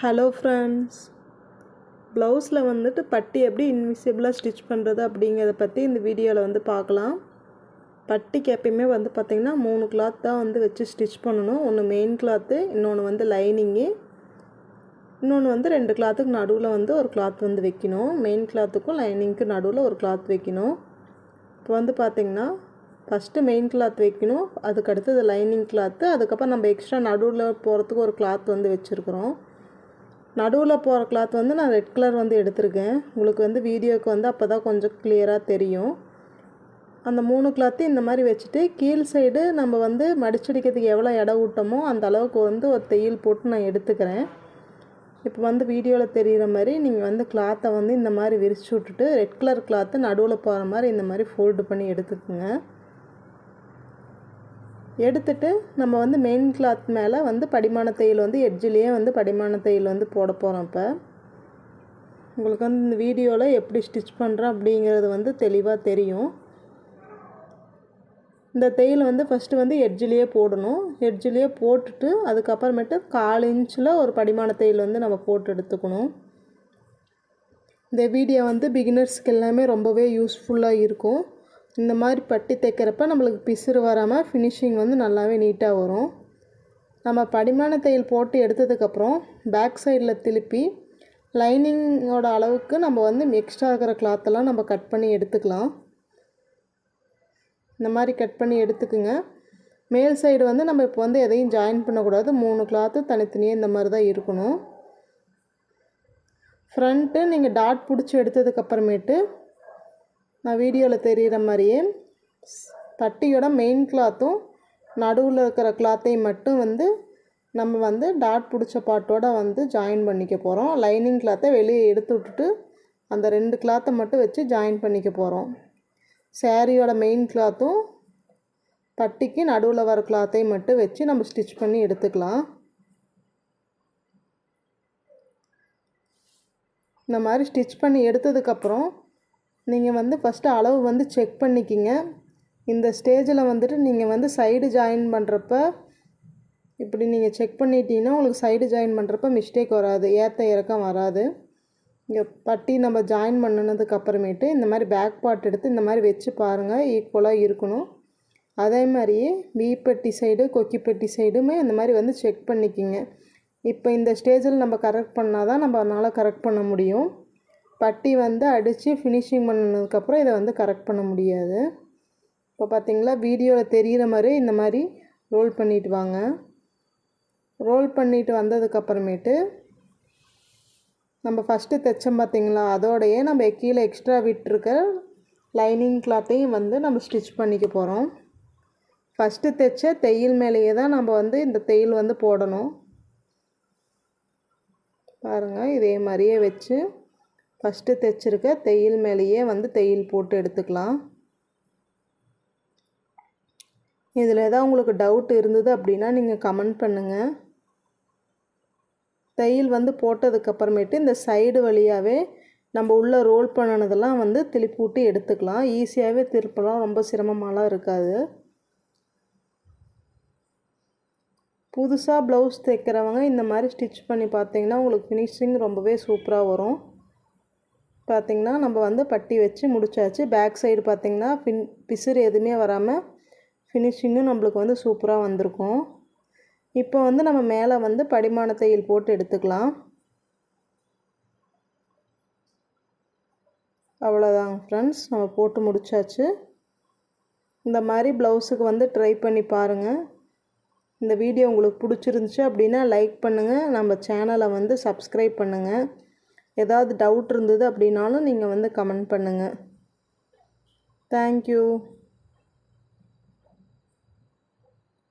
Hello friends ப்ளவுஸில் வந்துட்டு பட்டி எப்படி இன்விசிபிளாக ஸ்டிச் பண்ணுறது அப்படிங்கிறத பற்றி இந்த வீடியோவில் வந்து பார்க்கலாம். பட்டிக்கு எப்பயுமே வந்து பார்த்திங்கன்னா மூணு கிளாத் தான் வந்து வச்சு ஸ்டிச் பண்ணணும். ஒன்று மெயின் கிளாத்து இன்னொன்று வந்து லைனிங்கு இன்னொன்று வந்து ரெண்டு கிளாத்துக்கு நடுவில் வந்து ஒரு கிளாத் வந்து வைக்கணும். மெயின் கிளாத்துக்கும் லைனிங்க்கு நடுவில் ஒரு கிளாத் வைக்கணும். இப்போ வந்து பார்த்திங்கன்னா ஃபஸ்ட்டு மெயின் கிளாத் வைக்கணும். அதுக்கு அடுத்தது லைனிங் கிளாத்து அதுக்கப்புறம் நம்ம எக்ஸ்ட்ரா நடுவில் போகிறதுக்கு ஒரு கிளாத் வந்து வச்சுருக்குறோம். நடுவில் போகிற கிளாத் வந்து நான் ரெட் கலர் வந்து எடுத்திருக்கேன். உங்களுக்கு வந்து வீடியோவுக்கு வந்து அப்போ தான் கொஞ்சம் கிளியராக தெரியும். அந்த மூணு கிளாத்தையும் இந்த மாதிரி வச்சுட்டு கீழ் சைடு நம்ம வந்து மடிச்சடிக்கிறதுக்கு எவ்வளோ இடம் விட்டோமோ அந்த அளவுக்கு வந்து ஒரு தையல் போட்டு நான் எடுத்துக்கிறேன். இப்போ வந்து வீடியோவில் தெரிகிற மாதிரி நீங்கள் வந்து கிளாத்தை வந்து இந்த மாதிரி விரிச்சு விட்டுட்டு ரெட் கலர் கிளாத்து நடுவில் போகிற மாதிரி இந்த மாதிரி ஃபோல்டு பண்ணி எடுத்துக்கோங்க. எடுத்துட்டு நம்ம வந்து மெயின் கிளாத் மேலே வந்து படிமான தையல் வந்து எட்ஜிலேயே வந்து படிமான தையல் வந்து போட போகிறோம் இப்போ. உங்களுக்கு வந்து இந்த வீடியோவில் எப்படி ஸ்டிச் பண்ணுறோம் அப்படிங்கிறது வந்து தெளிவாக தெரியும். இந்த தையல் வந்து ஃபஸ்ட்டு வந்து எட்ஜிலேயே போடணும். எட்ஜிலேயே போட்டுட்டு அதுக்கப்புறமேட்டு கால் இன்ச்சில் ஒரு படிமான தையல் வந்து நம்ம போட்டு எடுத்துக்கணும். இந்த வீடியோ வந்து பிகினர்ஸ்க்கு எல்லாமே ரொம்பவே யூஸ்ஃபுல்லாக இருக்கும். இந்த மாதிரி பட்டி தைக்கிறப்ப நம்மளுக்கு பிசுறு வராமல் ஃபினிஷிங் வந்து நல்லாவே நீட்டாக வரும். நம்ம படிமான தையல் போட்டு எடுத்ததுக்கப்புறம் பேக் சைடில் திருப்பி லைனிங்கோட அளவுக்கு நம்ம வந்து எக்ஸ்ட்ரா இருக்கிற கிளாத்தெல்லாம் நம்ம கட் பண்ணி எடுத்துக்கலாம். இந்த மாதிரி கட் பண்ணி எடுத்துக்குங்க. மேல் சைடு வந்து நம்ம இப்போ வந்து எதையும் ஜாயின் பண்ணக்கூடாது. மூணு கிளாத்து தனித்தனியாக இந்த மாதிரி தான் இருக்கணும். ஃப்ரண்ட்டு நீங்கள் டாட் பிடிச்சி எடுத்ததுக்கப்புறமேட்டு நான் வீடியோவில் தெரிகிற மாதிரியே பட்டியோட மெயின் கிளாத்தும் நடுவில் இருக்கிற கிளாத்தையும் மட்டும் வந்து நம்ம வந்து டாட் பிடிச்ச பாட்டோட வந்து ஜாயின் பண்ணிக்க போகிறோம் லைனிங் கிளாத்தை வெளியே எடுத்து விட்டுட்டு அந்த ரெண்டு கிளாத்தை மட்டும் வச்சு ஜாயின் பண்ணிக்க போகிறோம் சேரீயோட மெயின் கிளாத்தும் பட்டிக்கு நடுவில் வர கிளாத்தையும் மட்டும் வச்சு நம்ம ஸ்டிச் பண்ணி எடுத்துக்கலாம். இந்த மாதிரி ஸ்டிச் பண்ணி எடுத்ததுக்கப்புறம் நீங்கள் வந்து ஃபஸ்ட்டு அளவு வந்து செக் பண்ணிக்கிங்க. இந்த ஸ்டேஜில் வந்துட்டு நீங்கள் வந்து சைடு ஜாயின் பண்ணுறப்ப இப்படி நீங்கள் செக் பண்ணிட்டீங்கன்னா உங்களுக்கு சைடு ஜாயின் பண்ணுறப்ப மிஸ்டேக் வராது. ஏற்ற இறக்கம் வராது. இங்கே பட்டி நம்ம ஜாயின் பண்ணினதுக்கு அப்புறமேட்டு இந்த மாதிரி பேக் பார்ட் எடுத்து இந்த மாதிரி வச்சு பாருங்கள் ஈக்குவலாக இருக்கணும். அதே மாதிரியே வீப்பட்டி சைடு கொக்கிப்பட்டி சைடுமே இந்த மாதிரி வந்து செக் பண்ணிக்கிங்க. இப்போ இந்த ஸ்டேஜில் நம்ம கரெக்ட் பண்ணால் தான் நம்ம அதனால் கரெக்ட் பண்ண முடியும். பட்டி வந்து அடித்து ஃபினிஷிங் பண்ணதுக்கப்புறம் இதை வந்து கரெக்ட் பண்ண முடியாது. இப்போ பார்த்தீங்களா வீடியோவில் தெரிகிற மாதிரி இந்த மாதிரி ரோல் பண்ணிட்டு வாங்க. ரோல் பண்ணிட்டு வந்ததுக்கப்புறமேட்டு நம்ம ஃபஸ்ட்டு தைச்சோம் பார்த்தீங்களா அதோடையே நம்ம கீழே எக்ஸ்ட்ரா விட்டுருக்க லைனிங் கிளாத்தையும் வந்து நம்ம ஸ்டிச் பண்ணிக்க போகிறோம் ஃபஸ்ட்டு தைச்ச தையல் மேலேயே தான் நம்ம வந்து இந்த தையல் வந்து போடணும். பாருங்கள் இதே மாதிரியே வச்சு ஃபஸ்ட்டு தைச்சிருக்க தையல் மேலேயே வந்து தையல் போட்டு எடுத்துக்கலாம். இதில் எதாவது உங்களுக்கு டவுட் இருந்தது அப்படின்னா நீங்கள் கமெண்ட் பண்ணுங்கள் தையல் வந்து போட்டதுக்கப்புறமேட்டு இந்த சைடு வழியாகவே நம்ம உள்ளே ரோல் பண்ணினதெல்லாம் வந்து திருப்பி விட்டு எடுத்துக்கலாம் ஈஸியாகவே திருப்பலாம் ரொம்ப சிரமமாலாம் இருக்காது. புதுசாக ப்ளவுஸ் தைக்கிறவங்க இந்த மாதிரி ஸ்டிச் பண்ணி பார்த்தீங்கன்னா உங்களுக்கு ஃபினிஷிங் ரொம்பவே சூப்பராக வரும். பார்த்திங்கன்னா நம்ம வந்து பட்டி வச்சு முடிச்சாச்சு. பேக் சைடு பார்த்திங்கன்னா ஃபின் பிசுறு எதுவுமே வராமல் ஃபினிஷிங்கும் நம்மளுக்கு வந்து சூப்பராக வந்திருக்கும். இப்போ வந்து நம்ம மேலே வந்து படிமான தையல் போட்டு எடுத்துக்கலாம். அவ்வளோதாங்க ஃப்ரெண்ட்ஸ் நம்ம போட்டு முடிச்சாச்சு. இந்த மாதிரி ப்ளவுஸுக்கு வந்து ட்ரை பண்ணி பாருங்கள் இந்த வீடியோ உங்களுக்கு பிடிச்சிருந்துச்சி அப்படின்னா லைக் பண்ணுங்கள் நம்ம சேனலை வந்து சப்ஸ்கிரைப் பண்ணுங்கள் ஏதாவது டவுட் இருந்தது அப்படின்னாலும் நீங்கள் வந்து கமெண்ட் பண்ணுங்கள் தேங்க்யூ